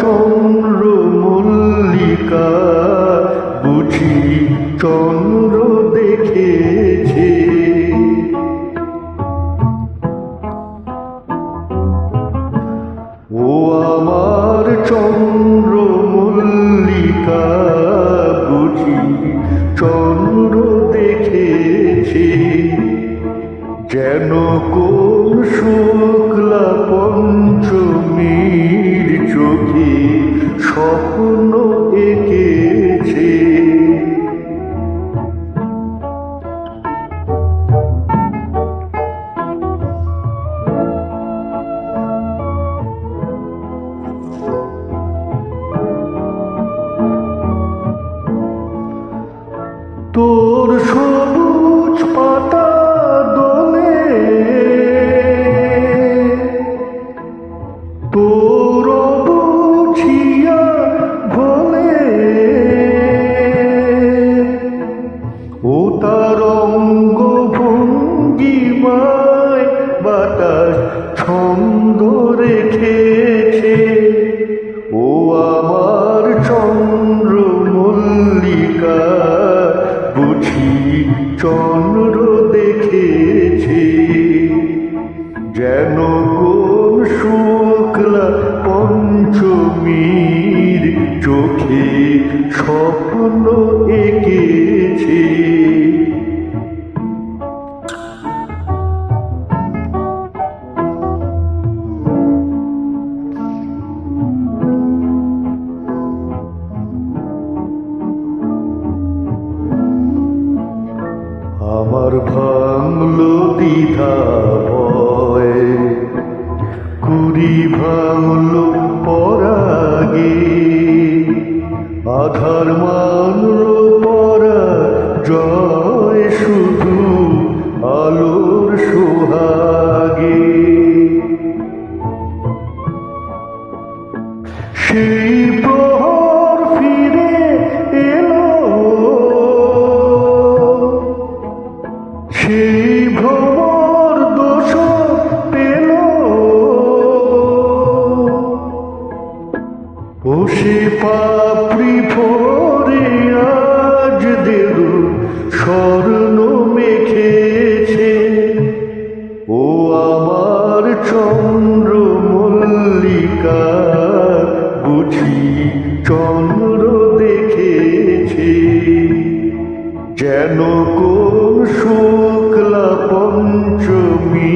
চন্দ্র মল্লিকা বুঝি চন্দ্র চন্দ্র মল্লিকা বুঝি চন্দ্র দেখেছে যেন কোন শুক্লা পঞ্চমীর চোখে স্বপ্ন তোর সবুজ পাতা দোলে। তোর বুঝিয়া ভোলে। ও তার অঙ্গ ভঙ্গিমায় বাতাস চোখে স্বপ্ন এঁকেছে। আমার ভাঙলো দ্বিধা ভয় কুড়ি ভাঙলো আধার মানলো পরা জয় শুধু আলোর সোহাগে। সেই প্রহর ফিরে এলো। সেই সে পাপড়ি ভরে আজ দেব, স্বর্ণ মেখেছে। ও আমার চন্দ্র মল্লিকা, বুঝি চন্দ্র দেখেছে। যেন কোন শুক্লা পঞ্চমী